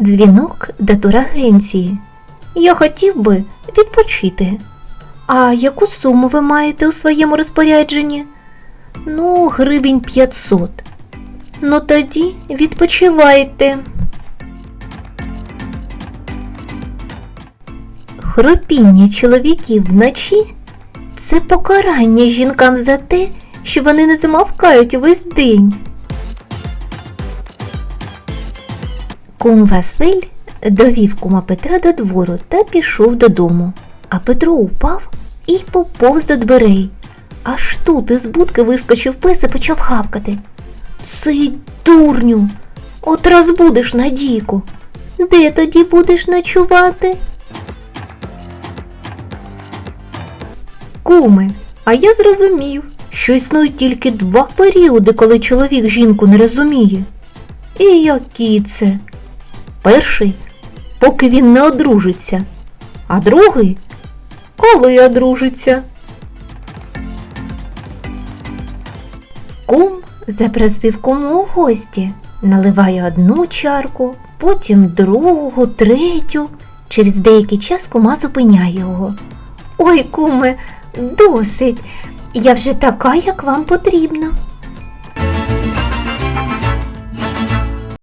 Дзвінок до турагенції. Я хотів би відпочити. А яку суму ви маєте у своєму розпорядженні? Ну, гривень 500. Ну тоді відпочивайте. Хропіння чоловіків вночі це покарання жінкам за те, що вони не замовкають увесь день. Кум Василь довів кума Петра до двору та пішов додому. А Петро упав і поповз до дверей. Аж тут із будки вискочив пес і почав хавкати. Цей дурню, от розбудеш Надійку. Де тоді будеш ночувати? Куме, а я зрозумів, що існують тільки два періоди, коли чоловік жінку не розуміє. І які це? Перший, поки він не одружиться, а другий, коли одружиться. Кум запросив кому у гості, наливає одну чарку, потім другу, третю. Через деякий час кума зупиняє його. Ой, куме, досить. Я вже така, як вам потрібно.